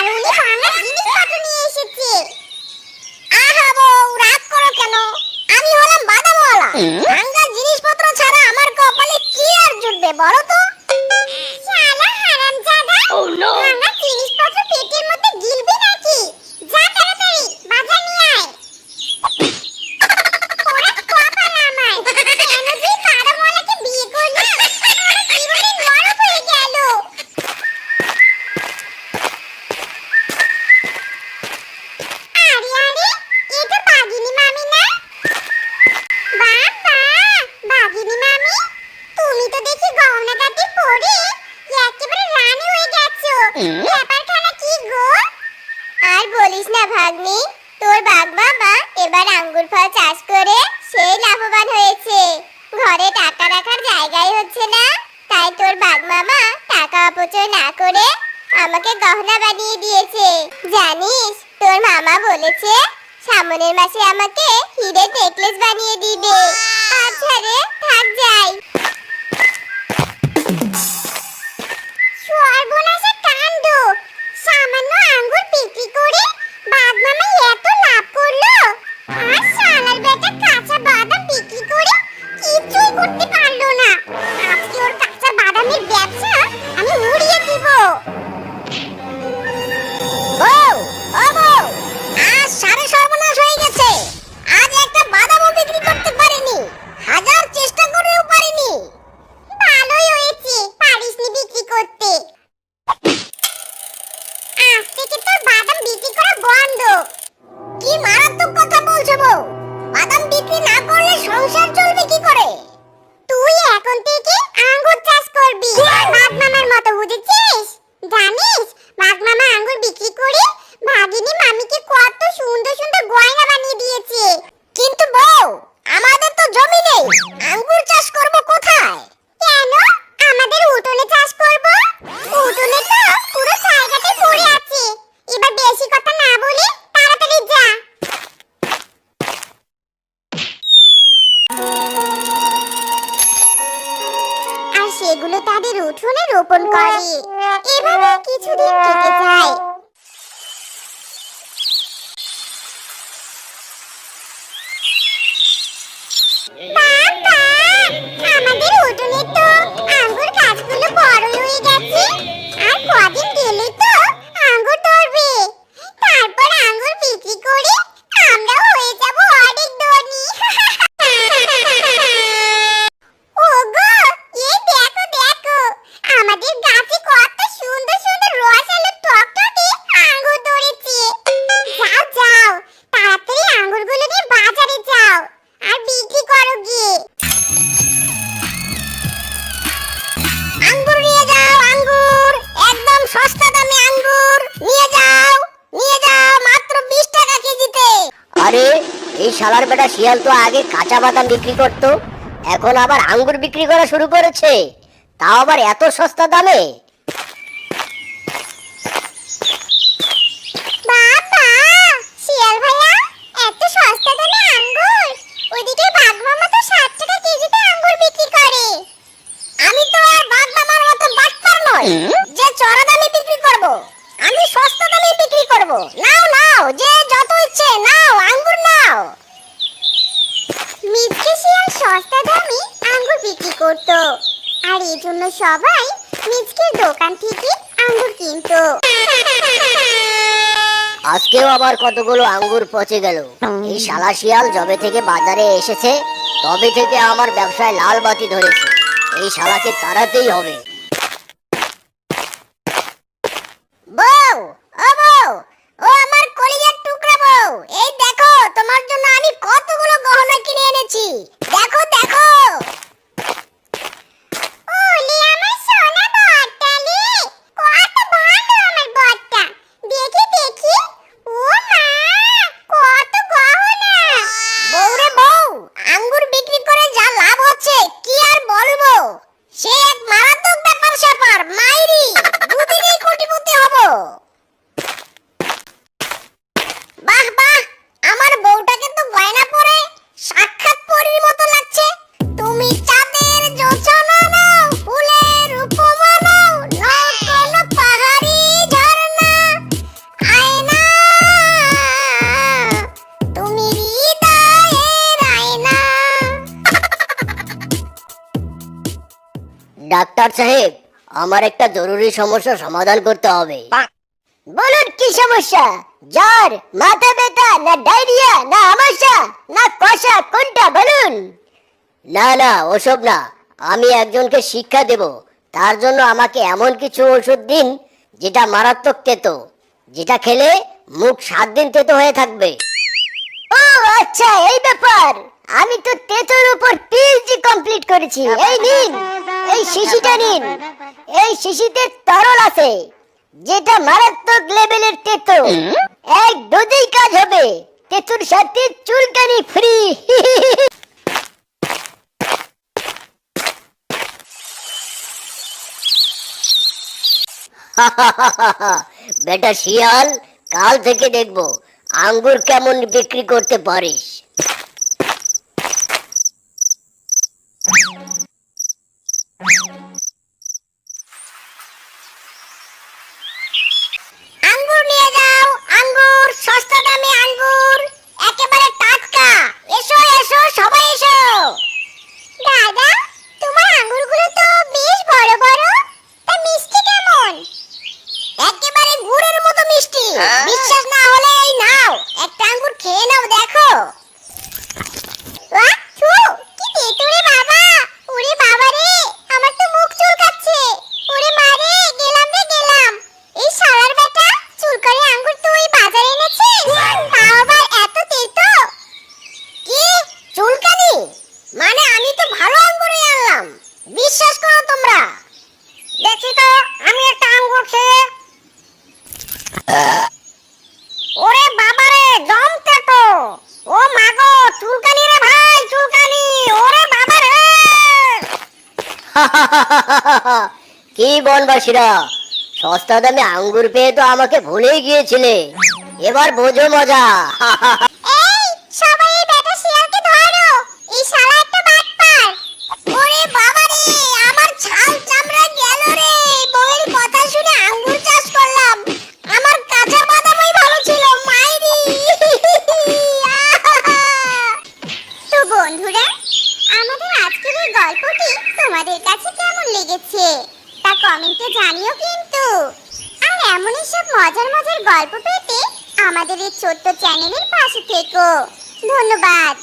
উনি ফার্মের আহা বউ রাগ করো আমি হলাম বাদামওয়ালা। জিনিসপত্র ছাড়া আমার কপালে কি আর বলো তো? শালা বাবা, টাকা অপচয় না করে আমাকে গহনা বানিয়ে দিয়েছে। জানিস, তোর মামা বলেছে, সামনের মাসে আমাকে হিরে নেকলেস বানিয়ে দিবে। আচ্ছা রে, থাক যাই। Stop. তাদের উঠোনে রোপণ করে। এভাবে কিছুদিন কেটে যায়। আরে, এই শালার বেটা শিয়াল তো আগে কাঁচা বাদাম বিক্রি করতো, এখন আবার আঙ্গুর বিক্রি করা শুরু করেছে। তাও আবার এত সস্তা দামে? করতো। আর এই জন্য সবাই মিচকের দোকান থেকে আঙ্গুর কিনত। আজকেও আবার কতগুলো আঙ্গুর পচে গেল। এই শালা শিয়াল জবে থেকে বাজারে এসেছে তবে থেকে আমার ব্যবসায় লাল বাতি ধরেছে। এই শালাকে তাড়াতেই হবে। বউ ও বউ ডাক্তার সাহেব আমার একটা জরুরি সমস্যা সমাধান করতে হবে। বলুন কি সমস্যা? জ্বর মাথা ব্যথা না ডায়রিয়া না আমাশা না কষা কোনটা বলুন? না না ওসব না। আমি একজনকে শিক্ষা দেব। তার জন্য আমাকে এমন কিছু ওষুধ দিন যেটা মারাত্মক তেতো যেটা খেলে মুখ সাত দিন তেতো হয়ে থাকবে। ও আচ্ছা এই ব্যাপার। আমি তো তেতোর উপর পিএইচডি কমপ্লিট করেছি। এই নিন, এই শিশিটা নিন। এই শিশিতে তরল আছে, যেটা মারাত্মক লেভেলের তেতো। এক ডোজেই কাজ হবে। তেতুর সাথে চুলকানি ফ্রি বেটা শিয়াল, কাল থেকে দেখব আঙ্গুর কেমন বিক্রি করতে পারিস। you কি বনবাসীরা সস্তা দামে আঙ্গুর পেয়ে তো আমাকে ভুলেই গিয়েছিলে। এবার বোঝো মজা। এই, সবাই এই বেটা শিয়ালকে ধরো। এই শালা একটা বাটপার। ওরে বাবা রে, আমার ছাল চামড়া গেল রে। বউয়ের কথা শুনে আঙ্গুর চাষ করলাম। আমার কাঁচা বাদামই ভালো ছিল, মাইরি। তো বন্ধুরা, আমাদের আজকের এই গল্পটি তোমাদের কাছে কেমন লেগেছে, তা কমেন্টে জানিও কিন্তু। আর এমনই সব মজার মজার গল্প পেতে আমাদের এই ছোট্ট চ্যানেলের পাশে থেকো। ধন্যবাদ।